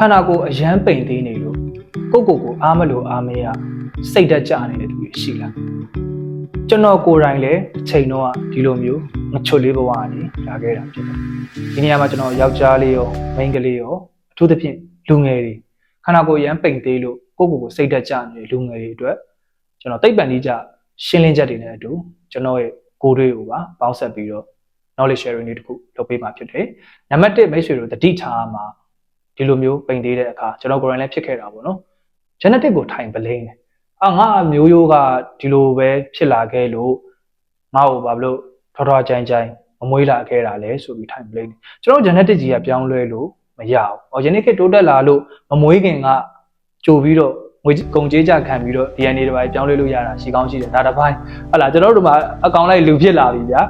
ခန္ဓာကိုယ်အယမ်းပိန်သေးနေလို့ကိုယ့်ကိုယ်ကိုအားမလို့အားမရစိတ်တက်ကြနေတဲ့သူတွေရှိလားကျွန်တော်ကိုယ်တိုင်လည်းတစ်ချိန်တော့ဒီလိုမျိုးမချွတ်လေးဘဝကနေလာခဲ့တာဖြစ်တယ်ဒီနေရာမှာကျွန်တော်ယောက်ျားလေးရောမိန်းကလေးရောအထူးသဖြင့်လူငယ်တွေခန္ဓာကိုယ်အယမ်းပိန်သေးလို့ကိုယ့်ကိုယ်ကိုစိတ်တက်ကြနေတဲ့လူငယ်တွေအတွက်ကျွန်တော်သိပ္ပံကြီးကြရှင်းလင်းချက်တွေနဲ့အတူကျွန်တော်ရဲ့ကိုယ်တွေကိုပါပေါင်းဆက်ပြီးတော့ knowledge sharing လေးတစ်ခုလုပ်ပေးမှာဖြစ်တယ်နံပါတ်1မိတ်ဆွေတို့တတိထားမှာ ဒီလိုမျိုးပိန်သေးတဲ့အခါကျွန်တော်ကိုယ်တိုင်လည်းဖြစ်ခဲ့တာပေါ့နော် genetic ကိုထိုင်ပလိမ့်တယ်အာငါအမျိုးရိုးကဒီလိုပဲဖြစ်လာခဲ့လို့ငါ့ကိုဘာလို့ထောထောကြိုင်ကြိုင်မမွေးလာခဲ့တာလဲဆိုပြီးထိုင်ပလိမ့်တယ်ကျွန်တော် genetic ကြီးကပြောင်းလဲလို့မရဘူး။ organic တိုးတက်လာလို့မမွေးခင်ကကြိုပြီးတော့ငွေကုန်ကြေးကြခံပြီးတော့ DNA တစ်ပိုင်းပြောင်းလဲလို့ရတာရှိကောင်းရှိတယ်ဒါတစ်ပိုင်းဟုတ်လားကျွန်တော်တို့မှာအကောင်လိုက်လူဖြစ်လာပြီဗျာ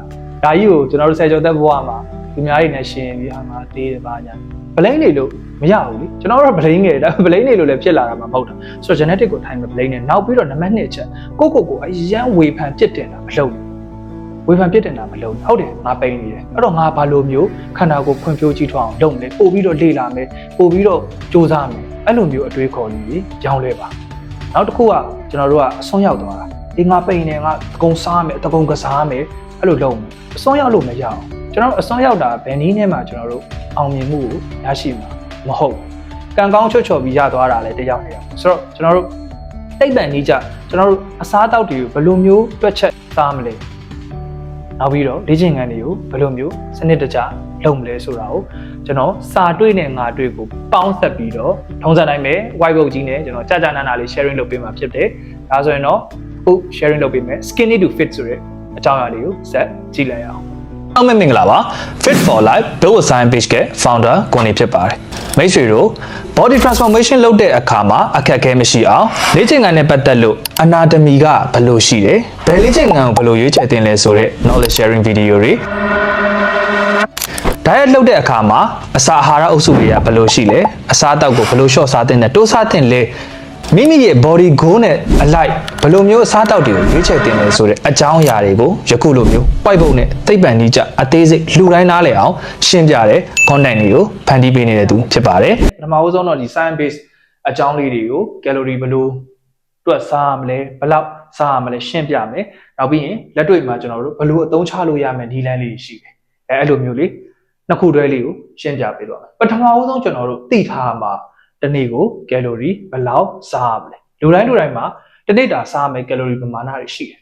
ဒါကြီးကိုကျွန်တော်တို့ဆယ်ကျော်သက်ဘဝမှာသူများတွေနဲ့ရှင်ပြီးဟာငါတေးတယ်ပါညာပလိမ့်နေလို့ မရဘူးလေကျွန်တော်တို့ကပလိမ့်ငယ်တယ်ဒါပလိမ့်နေလို့လည်းဖြစ်လာတာမှမဟုတ်တာဆိုတော့ genetic ကိုထိုင်မပလိမ့်နေနောက်ပြီးတော့နံပါတ်2အချက်ကိုကိုကိုအရန်ဝေဖန်ပြစ်တင်တာမလုပ်ဘူးဝေဖန်ပြစ်တင်တာမလုပ်ဘူးဟုတ်တယ်ငါပိန်နေတယ်အဲ့တော့ငါဘာလို့မျိုးခန္ဓာကိုယ်ဖွံ့ဖြိုးကြီးထွားအောင်လုပ်မလဲပို့ပြီးတော့လေ့လာမယ်ပို့ပြီးတော့စူးစမ်းမယ်အဲ့လိုမျိုးအတွေးခေါ်နေပြီးကြောင်းလဲပါနောက်တစ်ခုကကျွန်တော်တို့ကအဆုံးရောက်သွားတာဒီငါပိန်နေငါအကုန်စားမယ်အကုန်ကစားမယ်အဲ့လိုလုပ်မယ်အဆုံးရောက်လို့မရအောင်ကျွန်တော်တို့အစွမ်းရောက်တာဘယ်နည်းနဲ့မှကျွန်တော်တို့အောင်မြင်မှုကိုရရှိမှာ မဟုတ်ဘူးကံကောင်းချွတ်ချော်ပြီးရသွားတာလည်းတရားနေတာပေါ့ဆိုတော့ကျွန်တော်တို့တိတ်ပံနေကြကျွန်တော်တို့အစားအသောက်တွေကိုဘယ်လိုမျိုးတွက်ချက်စားမလဲနောက်ပြီးတော့လေ့ကျင့်ခန်းတွေကိုဘယ်လိုမျိုးစနစ်တကျလုပ်မလဲဆိုတာကိုကျွန်တော်စာတွေ့နဲ့ငါတွေ့ကိုပေါင်းဆက်ပြီးတော့ထုံးစံတိုင်းပဲ whiteboard ကြီးနဲ့ကျွန်တော်ကြာကြာနာနာလေး sharing လုပ်ပေးမှာဖြစ်တယ်ဒါဆိုရင်တော့အခု sharing လုပ်ပေးမယ် skinny to fit ဆိုတဲ့အကြောင်းအရာလေးကိုဆက်ကြည့်လိုက်အောင် အောင်မင်္ဂလာပါ Fit for Life Build a Science Page က founder ကိုနေဖြစ်ပါတယ်မိတ်ဆွေတို့ body transformation လုပ်တဲ့အခါမှာအခက်အခဲမရှိအောင်လေ့ကျင့်ခန်းနဲ့ပတ်သက်လို့ anatomy ကဘယ်လိုရှိတယ်ဘယ်လေ့ကျင့်ခန်းကိုဘယ်လိုရွေးချယ်တင်လဲဆိုတဲ့ knowledge sharing video တွေ diet လုပ်တဲ့အခါမှာအစာအာဟာရအုပ်စုတွေကဘယ်လိုရှိလဲအစားအသောက်ကိုဘယ်လိုလျှော့စားတင်တယ်တိုးစားတင်လဲ မိမိရဲ့ body goal နဲ့အလိုက်ဘယ်လိုမျိုးအစားအသောက်တွေကိုရွေးချယ်တင်လဲဆိုတဲ့အကြောင်းအရာတွေကိုယခုလိုမျိုး white board နဲ့သိပ္ပံကြီးကြအသေးစိတ်လူတိုင်းနားလည်အောင်ရှင်းပြတဲ့ content တွေကိုဖန်တီးပေးနေတဲ့သူဖြစ်ပါတယ်ပထမဦးဆုံးတော့ဒီ science base အကြောင်းလေးတွေကို calorie ဘယ်လိုတွက်စားရမလဲဘယ်လောက်စားရမလဲရှင်းပြမယ်နောက်ပြီးရင်လက်တွေ့မှာကျွန်တော်တို့ဘယ်လိုအသုံးချလို့ရမယ်ဒီလမ်းလေးရှိတယ်အဲအဲ့လိုမျိုးလေးနှစ်ခုတွဲလေးကိုရှင်းပြပေးတော့မယ်ပထမဦးဆုံးကျွန်တော်တို့သိထားမှာ တစ်နေ့ကို calorie ဘယ်လောက်စားရမလဲလူတိုင်းလူတိုင်းမှာတစ်နေ့တာစားမယ် calorie ပမာဏတွေရှိတယ်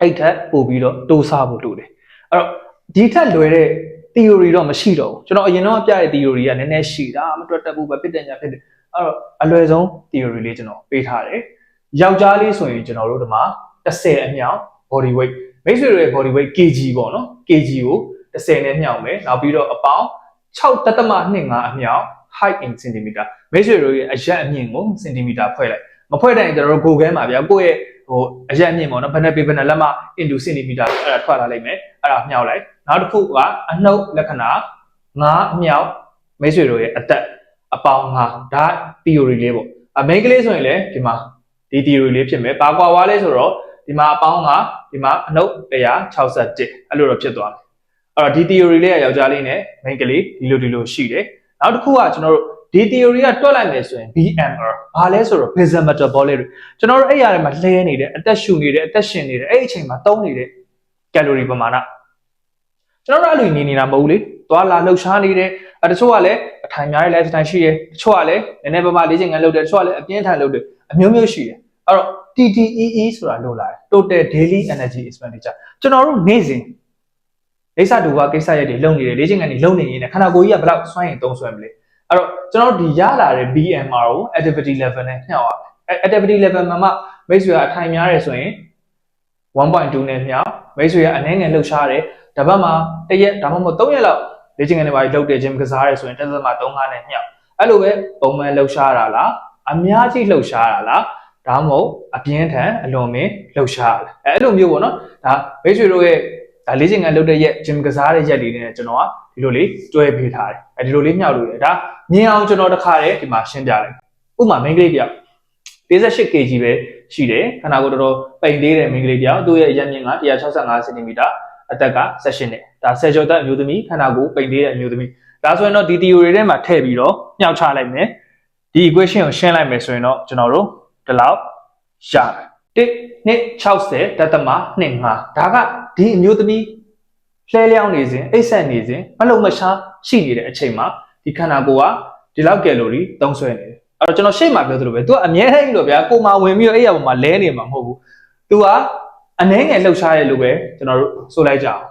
အဲ့ထက်ပို့ပြီးတော့တိုးစားဖို့လိုတယ်အဲ့တော့ဒီထက်လွယ်တဲ့ theory တော့မရှိတော့ဘူးကျွန်တော်အရင်တော့ပြတဲ့ theory ကနည်းနည်းရှိတာမတွက်တက်ဘူးပဲဖြစ်တယ်ညာဖြစ်တယ်အဲ့တော့အလွယ်ဆုံး theory လေးကျွန်တော်ပေးထားတယ်ယောက်ျားလေးဆိုရင်ကျွန်တော်တို့ဒီမှာ30အမြောက် body weight မိတ်ဆွေတို့ရဲ့ body weight kg ပေါ့နော် kg ကို30နဲ့မြောက်မယ်နောက်ပြီးတော့အပေါင်း6.25အမြောက် height in centimeter မိတ်ဆွေတို့ရဲ့အရက်အမြင့်ကို centimeter ဖွဲ့လိုက်မဖွဲ့တဲ့ရင်ကျွန်တော်တို့ Google မှာဗျာကိုယ့်ရဲ့ဟိုအရက်အမြင့်ပေါ့နော်ဘယ်နဲ့ပေဘယ်နဲ့လက်မ into centimeter အဲ့ဒါထွက်လာလိမ့်မယ်အဲ့ဒါမြောက်လိုက်နောက်တစ်ခုကအနှုတ်လက္ခဏာ9အမြောက်မိတ်ဆွေတို့ရဲ့အသက်အပေါင်း9ဒါ theory လေးပေါ့အမိန်းကလေးဆိုရင်လည်းဒီမှာဒီ theory လေးဖြစ်မယ်ဘာကွာဝါလဲဆိုတော့ဒီမှာအပေါင်း9ဒီမှာအနှုတ်161အဲ့လိုတော့ဖြစ်သွားတယ်အဲ့တော့ဒီ theory လေးကယောက်ျားလေးနဲ့မိန်းကလေးဒီလိုဒီလိုရှိတယ် နောက်တစ်ခုကကျွန်တော်တို့ဒီ theory ကတွက်လိုက်မယ်ဆိုရင် BMR ဘာလဲဆိုတော့ basal metabolic rate ကျွန်တော်တို့အဲ့ရထဲမှာလှဲနေတယ်အသက်ရှူနေတယ်အသက်ရှင်နေတယ်အဲ့ဒီအချိန်မှာသုံးနေတဲ့ calorie ပမာဏကျွန်တော်တို့အဲ့လိုနေနေတာမဟုတ်ဘူးလေသွားလာလှုပ်ရှားနေတယ်အဲတချို့ကလည်းအထိုင်များတဲ့ lifestyle ရှိတယ်တချို့ကလည်းနည်းနည်းပါးပါးလေ့ကျင့်ခန်းလုပ်တယ်တချို့ကလည်းအပြင်းထန်လုပ်တယ်အမျိုးမျိုးရှိတယ်အဲ့တော့ TTEE ဆိုတာလို့လာတယ် total daily energy expenditure ကျွန်တော်တို့နေ့စဉ် လိပ်စာဒူဝကိစ္စရက်တွေလုပ်နေတယ်လေ့ကျင့်ခန်းတွေလုပ်နေရင်ခန္ဓာကိုယ်ကြီးကဘယ်လောက်စွမ်းရင်သုံးစွဲမလဲအဲ့တော့ကျွန်တော်တို့ဒီရလာတဲ့ BMR ကို activity level နဲ့နှောက်ရမယ်အဲ activity level မှာမှမိတ်ဆွေကအထိုင်များတယ်ဆိုရင်1.2နဲ့နှောက်မိတ်ဆွေကအနည်းငယ်လှုပ်ရှားတယ်တပတ်မှာတစ်ရက်ဒါမှမဟုတ်3ရက်လောက်လေ့ကျင့်ခန်းတွေပါလုပ်တယ် gym ကစားရဲဆိုရင်တစ်သက်မှာ3-5နဲ့နှောက်အဲ့လိုပဲပုံမှန်လှုပ်ရှားတာလားအများကြီးလှုပ်ရှားတာလားဒါမှမဟုတ်အပြင်းထန်အလွန်မင်းလှုပ်ရှားတယ်အဲအဲ့လိုမျိုးပေါ့နော်ဒါမိတ်ဆွေတို့ရဲ့ ဒါလေ့ကျင့်ခန်းလုပ်တဲ့ရက် gym ကစားတဲ့ရက်တွေနဲ့ကျွန်တော်ကဒီလိုလေးတွဲပေးထားတယ်အဲဒီလိုလေးမြောက်လို့ရတယ်ဒါမြင်အောင်ကျွန်တော်တစ်ခါတည်းဒီမှာရှင်းပြလိုက်ဥပမာ main ကလေးတယောက် 58 kg ပဲရှိတယ်ခန္ဓာကိုယ်တော်တော်ပိန်သေးတဲ့ main ကလေးတယောက်သူ့ရဲ့အရမြင့်က165 cm အသက်က16နှစ်ဒါဆယ်ကျော်သက်အမျိုးသမီးခန္ဓာကိုယ်ပိန်သေးတဲ့အမျိုးသမီးဒါဆိုရင်တော့ဒီ theory ထဲမှာထည့်ပြီးတော့ညှောက်ချလိုက်မယ်ဒီ equation ကိုရှင်းလိုက်မယ်ဆိုရင်တော့ကျွန်တော်တို့ဒီလောက်ရတယ်1နှစ်60တသမ25ဒါက ဒီအမျိုးသမီးလှဲလျောင်းနေစဉ်အိတ်ဆက်နေစဉ်မလုံမရှားရှိနေတဲ့အချိန်မှာဒီခန္ဓာကိုယ်ကဒီလောက်ကယ်လိုရီသုံးစွဲနေတယ်အဲ့တော့ကျွန်တော်ရှေ့မှာပြောသလိုပဲ तू ကအမြဲတမ်းကြီးလို့ဗျာကိုယ်မှာဝင်ပြီးတော့အဲ့ရပေါ်မှာလဲနေမှာမဟုတ်ဘူး तू ကအနှဲငယ်လှုပ်ရှားရဲလို့ပဲကျွန်တော်တို့ဆိုလိုက်ကြအောင်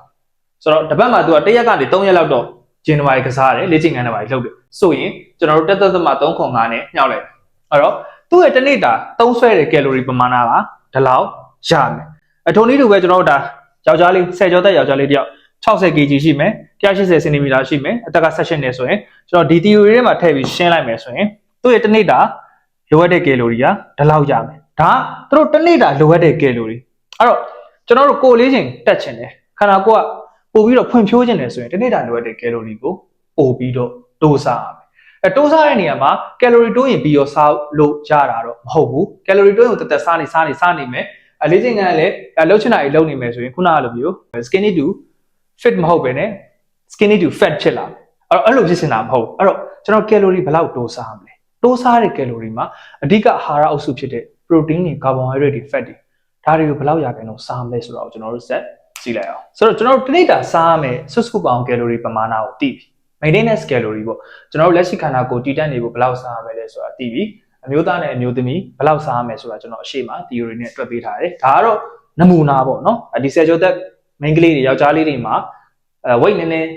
ဆိုတော့တစ်ပတ်မှာ तू ကတစ်ရက်ကနေ3ရက်လောက်တော့ဂျင်နဝါရီကစားတယ်လေ့ကျင့်ခန်းတွေပါလှုပ်တယ်ဆိုရင်ကျွန်တော်တို့တက်သက်သက်မှာ3.5နဲ့ညှောက်လိုက်တယ်အဲ့တော့သူ့ရဲ့တစ်နေ့တာသုံးဆွဲတဲ့ကယ်လိုရီပမာဏကဒီလောက်ရမယ်အထုံနည်းတူပဲကျွန်တော်တို့ဒါ ယောက်ျားလေး10ကျော်သက်ယောက်ျားလေးတယောက်60 kg ရှိမယ်180 cm ရှိမယ်အသက်က16နှစ်ဆိုရင်ကျွန်တော်ဒီ theory ထဲမှာထည့်ပြီးရှင်းလိုက်မယ်ဆိုရင်သူ့ရဲ့တစ်နေ့တာလိုအပ်တဲ့ကယ်လိုရီကဒီလောက်ရမယ်ဒါသူတို့တစ်နေ့တာလိုအပ်တဲ့ကယ်လိုရီအဲ့တော့ကျွန်တော်တို့ကိုယ်လေးချင်းတက်ချင်တယ်ခန္ဓာကိုယ်ကပို့ပြီးတော့ဖွံ့ဖြိုးခြင်းတယ်ဆိုရင်တစ်နေ့တာလိုအပ်တဲ့ကယ်လိုရီကိုပို့ပြီးတော့တိုးစားရမယ်အဲတိုးစားတဲ့နေရာမှာကယ်လိုရီတိုးရင်ပြီးတော့စားလို့ရတာတော့မဟုတ်ဘူးကယ်လိုရီတိုးရင်တက်တက်စားနေစားနေစားနေမယ် အလေးချင်းကလည်းလှုပ်ချင်တာကြီးလုပ်နေမယ်ဆိုရင်ခုနကလိုမျိုး skinny to fit မဟုတ်ပဲね skinny to fat ဖြစ်လာမယ်အဲ့တော့အဲ့လိုဖြစ်နေတာမဟုတ်ဘူးအဲ့တော့ကျွန်တော်ကယ်လိုရီဘယ်လောက်တိုးစားမလဲတိုးစားတဲ့ကယ်လိုရီမှာအဓိကအာဟာရအုပ်စုဖြစ်တဲ့ protein တွေ carbohydrate တွေ fat တွေဒါတွေကိုဘယ်လောက်ရာခိုင်နှုန်းစားမလဲဆိုတော့ကျွန်တော်တို့ဆက်ကြည့်လိုက်အောင်ဆိုတော့ကျွန်တော်တို့တစ်နေ့တာစားရမယ်စွတ်စုပေါင်းကယ်လိုရီပမာဏကိုသိပြီ maintenance calorie ပေါ့ကျွန်တော်တို့လက်ရှိခန္ဓာကိုယ်တည်တတ်နေဖို့ဘယ်လောက်စားရမလဲဆိုတာသိပြီ အမျိုးသားနဲ့အမျိုးသမီးဘယ်လောက်စားရမလဲဆိုတာကျွန်တော်အရှိမ theory နဲ့တွက်ပေးထားတယ်ဒါကတော့နမူနာပေါ့နော်ဒီဆယ်ကျော်သက် main ကလေးတွေယောက်ျားလေးတွေမှာအဲ weight နည်းနည်း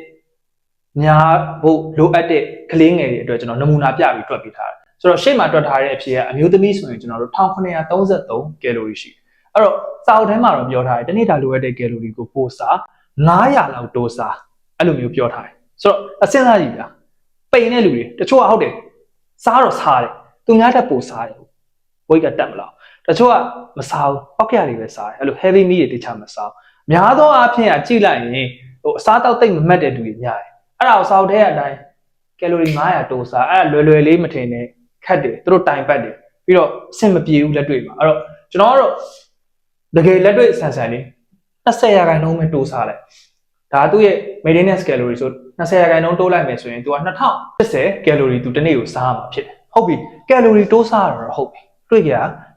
များဖို့လိုအပ်တဲ့ကလေးငယ်တွေအတွက်ကျွန်တော်နမူနာပြပြီးတွက်ပေးထားတယ်ဆိုတော့ရှေ့မှာတွက်ထားတဲ့အဖြစ်ကအမျိုးသမီးဆိုရင်ကျွန်တော်တို့1933ကယ်လိုရီရှိတယ်အဲ့တော့စာအုပ်ထဲမှာတော့ပြောထားတယ်တနေ့တာလိုအပ်တဲ့ကယ်လိုရီကိုပို့စား900လောက်တိုးစားအဲ့လိုမျိုးပြောထားတယ်ဆိုတော့အစင်းစားကြည့်ဗျာပိန်တဲ့လူတွေတချို့ကဟုတ်တယ်စားတော့စားတယ် သူများတက်ပို့စားတယ်ဘိုးကတက်မလားတချို့ကမစားဘူးပောက်ကြတွေပဲစားတယ်အဲ့လို heavy meat တွေတခြားမစားဘူးများသောအားဖြင့်ကကြည့်လိုက်ရင်ဟိုအစားတောက်တိတ်မမှတ်တဲ့လူတွေများတယ်အဲ့ဒါကိုစောက်တဲ့အတိုင်းကယ်လိုရီ900တိုးစားအဲ့ဒါလွယ်လွယ်လေးမထင်နဲ့ခက်တယ်သူတို့တိုင်ပတ်တယ်ပြီးတော့အဆင်မပြေဘူးလက်တွေ့မှာအဲ့တော့ကျွန်တော်ကတော့တကယ်လက်တွေ့ဆန်ဆန်လေး20ရာခိုင်နှုန်းပဲတိုးစားလိုက်ဒါသူ့ရဲ့ maintenance calorie ဆို20ရာခိုင်နှုန်းတိုးလိုက်မယ်ဆိုရင်သူက2080 calorie သူတစ်နေ့ကိုစားရမှာဖြစ်တယ် ဟုတ်ပြီ calorie တိုးစားရတော့ဟုတ်ပြီတွေ့ကြ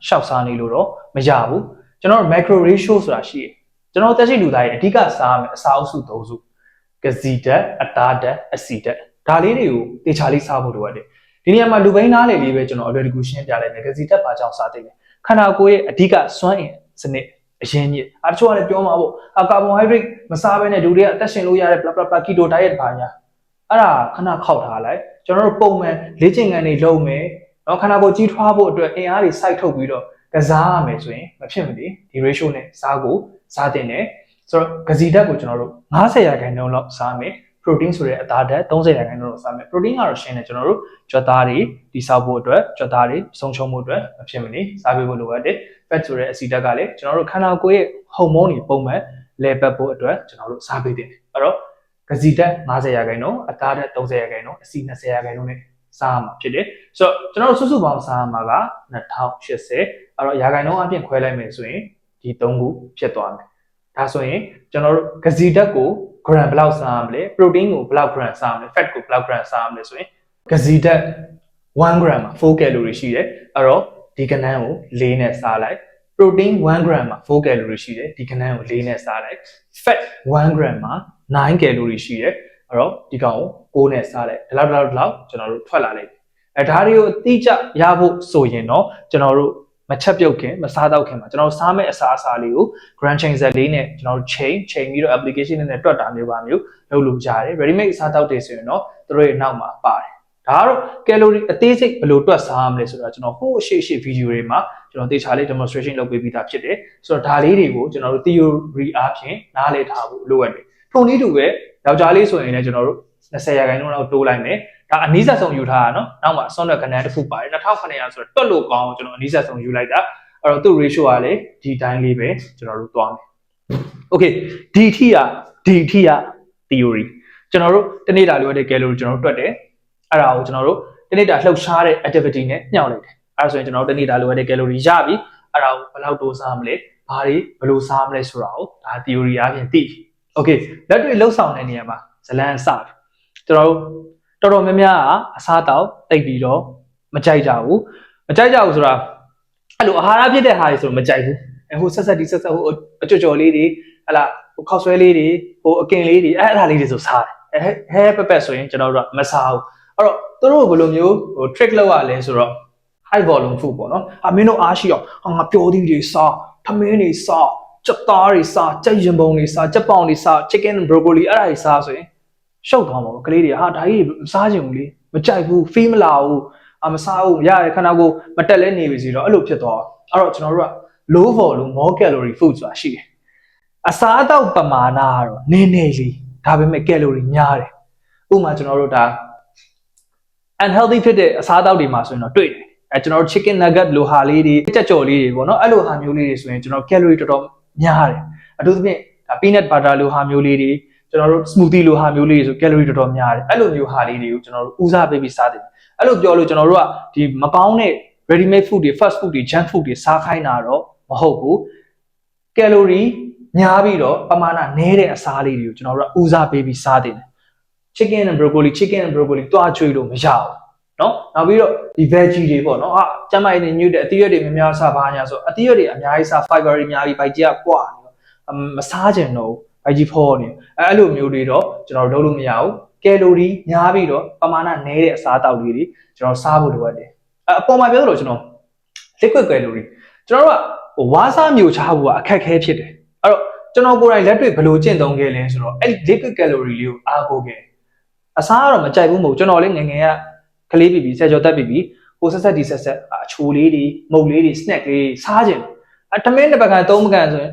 ရှောက်စားနေလို့တော့မရဘူးကျွန်တော်တို့ macro ratio ဆိုတာရှိတယ်ကျွန်တော်တက်ရှိလူသားရဲ့အဓိကစားရမယ်အစာအုပ်စု၃စုကစီဓာတ်အသားဓာတ်အဆီဓာတ်ဒါလေးတွေကိုတေချာလေးစားဖို့လိုအပ်တယ်ဒီနေရာမှာလူဘိန်းနားလေလေးပဲကျွန်တော်အလွယ်တကူရှင်းပြလိုက်မယ်ကစီဓာတ်ဘာကြောင့်စားသိလဲခန္ဓာကိုယ်ရဲ့အဓိကစွမ်းအင်စနစ်အရင်ကြီးအဲတချို့ကလည်းပြောမှာပေါ့အာကာဗွန်ဟိုက်ဒရိတ်မစားဘဲနဲ့လူတွေကအသက်ရှင်လို့ရတဲ့ blah blah blah keto diet ဘာညာ အဲ့ဒါခဏခောက်ထားလိုက်ကျွန်တော်တို့ပုံမှန်လေ့ကျင့်ခန်းတွေလုပ်မယ်နော်ခန္ဓာကိုယ်ကြီးထွားဖို့အတွက်အင်အားတွေစိုက်ထုတ်ပြီးတော့ကစားရမယ်ဆိုရင်မဖြစ်မနေဒီ ratio နဲ့စားကိုစားတင်တယ်ဆိုတော့ဂစီဓာတ်ကိုကျွန်တော်တို့90ရာခိုင်နှုန်းလောက်စားမယ် protein ဆိုတဲ့အသားဓာတ်30ရာခိုင်နှုန်းလောက်စားမယ် protein ကတော့ရှင်းတယ်ကျွန်တော်တို့ကြွက်သားတွေတိဆောက်ဖို့အတွက်ကြွက်သားတွေဆုံးချုံမှုအတွက်မဖြစ်မနေစားပေးဖို့လိုအပ်တယ် fat ဆိုတဲ့အဆီဓာတ်ကလည်းကျွန်တော်တို့ခန္ဓာကိုယ်ရဲ့ဟော်မုန်းတွေပုံမှန်လဲပတ်ဖို့အတွက်ကျွန်တော်တို့စားပေးတယ်အဲ့တော့ ဂစီဓာတ်90ရာခိုင်နှုန်းအသားဓာတ်30ရာခိုင်နှုန်းအဆီ20ရာခိုင်နှုန်းနဲ့စားရမှာဖြစ်တယ်ဆိုတော့ကျွန်တော်တို့စုစုပေါင်းစားရမှာက2080အဲ့တော့ရာခိုင်နှုန်းအပြင်ခွဲလိုက်မယ်ဆိုရင်ဒီ3ခုဖြစ်သွားမယ်ဒါဆိုရင်ကျွန်တော်တို့ဂစီဓာတ်ကို gram ဘယ်လောက်စားရမလဲ protein ကိုဘယ်လောက် gram စားရမလဲ fat ကိုဘယ်လောက် gram စားရမလဲဆိုရင်ဂစီဓာတ်1 gram မှာ4 calorie ရှိတယ်အဲ့တော့ဒီကဏ္ဍကို4နဲ့စားလိုက် protein 1 gram မှာ4 calorie ရှိတယ်ဒီကဏ္ဍကို4နဲ့စားလိုက် fat 1 gram မှာ 9 calorie ရှိတယ်အဲ့တော့ဒီကောင်ကို6နဲ့စားလိုက်ဒီလောက်ဒီလောက်ဒီလောက်ကျွန်တော်တို့ထွက်လာလိုက်အဲဒါတွေကိုအတိအကျရဖို့ဆိုရင်တော့ကျွန်တော်တို့မချက်ပြုတ်ခင်မစားတော့ခင်မှာကျွန်တော်တို့စားမဲ့အစားအစာလေးကို grand chain set လေးနဲ့ကျွန်တော်တို့ chain chain ပြီးတော့ application နဲ့တွက်တာမျိုးပါမျိုးလုပ်လို့ရတယ် ready made အစားတောက်တွေဆိုရင်တော့သူတို့ရဲ့နောက်မှာပါတယ်ဒါကတော့ calorie အသေးစိတ်ဘယ်လိုတွက်စားရမလဲဆိုတော့ကျွန်တော်ဟိုးအရှိရှိ video တွေမှာကျွန်တော်တေချာလေး demonstration လုပ်ပေးပြီးသားဖြစ်တယ်ဆိုတော့ဒါလေးတွေကိုကျွန်တော်တို့ theory အားဖြင့်နားလည်ထားဖို့လိုအပ်တယ် ထုံနည်းတူပဲယောက်ျားလေးဆိုရင်လည်းကျွန်တော်တို့20ရာခိုင်နှုန်းလောက်တိုးလိုက်မယ်ဒါအနည်းဆက်ဆုံးယူထားတာနော်နောက်မှာအစွန်းတဲ့ကဏ္ဍတစ်ခုပါတယ်2900ဆိုတော့တွက်လို့ကောင်းကျွန်တော်အနည်းဆက်ဆုံးယူလိုက်တာအဲ့တော့သူ့ ratio ကလည်းဒီတိုင်းလေးပဲကျွန်တော်တို့တွားမယ် okay ဒီအထိကဒီအထိက theory ကျွန်တော်တို့တနေ့တာလိုရတဲ့ calorie ကျွန်တော်တို့တွက်တယ်အဲ့ဒါကိုကျွန်တော်တို့တနေ့တာလှုပ်ရှားတဲ့ activity နဲ့ညှောက်လိုက်တယ်အဲ့ဒါဆိုရင်ကျွန်တော်တို့တနေ့တာလိုရတဲ့ calorie ရပြီအဲ့ဒါကိုဘယ်လောက်တိုးစားမလဲဘာတွေဘယ်လိုစားမလဲဆိုတာကိုဒါ theory အပြင်သိပြီ okay လက်တွေ့လှုပ်ဆောင်တဲ့နေရာမှာဇလန်းစပြီကျွန်တော်တို့တော်တော်များများကအစားတောက်တိတ်ပြီးတော့မကြိုက်ကြဘူးမကြိုက်ကြဘူးဆိုတာအဲ့လိုအာဟာရဖြစ်တဲ့ဟာတွေဆိုတော့မကြိုက်ဘူးအဲဟိုဆက်ဆက်ဒီဆက်ဆက်ဟိုအကြော်ကြော်လေးတွေဟလာဟိုခောက်ဆွဲလေးတွေဟိုအကင်လေးတွေအဲ့အဲ့ဒါလေးတွေဆိုစားတယ်အဲဟဲပက်ပက်ဆိုရင်ကျွန်တော်တို့ကမစားဘူးအဲ့တော့သူတို့ကဘယ်လိုမျိုးဟို trick လောက်ရလဲဆိုတော့ high volume food ပေါ့နော်အမင်းတို့အားရှိအောင်ဟာငါပျော်သီးတွေစားထမင်းတွေစား ကြက်သားတွေစားကြက်ရင်ပုံတွေစားကြက်ပေါင်တွေစား chicken and broccoli အဲ့ဒါတွေစားဆိုရင်ရှုပ်သွားမှာပေါ့ကလေးတွေဟာဒါကြီးမစားချင်ဘူးလေမကြိုက်ဘူး feel မလာဘူးအမစားဘူးရတယ်ခန္ဓာကိုယ်မတက်လဲနေပြီစီတော့အဲ့လိုဖြစ်သွားအဲ့တော့ကျွန်တော်တို့က low volume more calorie food ဆိုတာရှိတယ်အစားအသောက်ပမာဏကတော့နည်းနည်းလေးဒါပေမဲ့ calorie များတယ်ဥပမာကျွန်တော်တို့ဒါ unhealthy ဖြစ်တဲ့အစားအသောက်တွေမှာဆိုရင်တော့တွေ့တယ်အဲကျွန်တော်တို့ chicken nugget လိုဟာလေးတွေကြက်ကြော်လေးတွေပေါ့နော်အဲ့လိုဟာမျိုးလေးတွေဆိုရင်ကျွန်တော် calorie တော်တော် များတယ်အထူးသဖြင့်ဒါ peanut butter လိုဟာမျိုးလေးတွေကျွန်တော်တို့ smoothie လိုဟာမျိုးလေးတွေဆို calorie တော်တော်များတယ်အဲ့လိုမျိုးဟာလေးတွေကိုကျွန်တော်တို့ဦးစားပေးပြီးစားတယ်အဲ့လိုပြောလို့ကျွန်တော်တို့ကဒီမကောင်းတဲ့ ready made food တွေ fast food တွေ junk food တွေစားခိုင်းတာတော့မဟုတ်ဘူး calorie များပြီးတော့ပမာဏနည်းတဲ့အစားလေးတွေကိုကျွန်တော်တို့ကဦးစားပေးပြီးစားတယ် chicken and broccoli chicken and broccoli တွားချွေးလို့မရဘူး နော်နောက်ပြီးတော့ဒီ veggie တွေပေါ့နော်ဟာကျမအင်းညွတ်တဲ့အသီးရွက်တွေများများစားပါညာဆိုအသီးရွက်တွေအများကြီးစား fiber တွေအများကြီးဗိုက်ကြီးကကွာနေတော့မစားကြင်တော့ဘူးဗိုက်ကြီးဖောနေအဲ့လိုမျိုးတွေတော့ကျွန်တော်တို့လုပ်လို့မရဘူးကယ်လိုရီများပြီးတော့ပမာဏနည်းတဲ့အစားအသောက်တွေကျွန်တော်စားဖို့လိုအပ်တယ်အပေါ်မှာပြောသလိုကျွန်တော် liquid calorie ကျွန်တော်တို့ကဝါးစားမျိုးချဖို့ကအခက်ခဲဖြစ်တယ်အဲ့တော့ကျွန်တော်ကိုယ်တိုင်လက်တွေ့ဘယ်လိုကျင့်သုံးခဲ့လဲဆိုတော့အဲ့ liquid calorie လေးကိုအားကိုးခဲ့အစားကတော့မကြိုက်ဘူးမဟုတ်ကျွန်တော်လည်းငငယ်က ကလေးပြီးပြီးဆယ်ကျော်တက်ပြီးပြီးဟိုဆက်ဆက်ဒီဆက်ဆက်အချိုလေးတွေမုတ်လေးတွေ snack လေးတွေစားကြတယ်အတမင်းတစ်ပတ်ကန်သုံးပကန်ဆိုရင်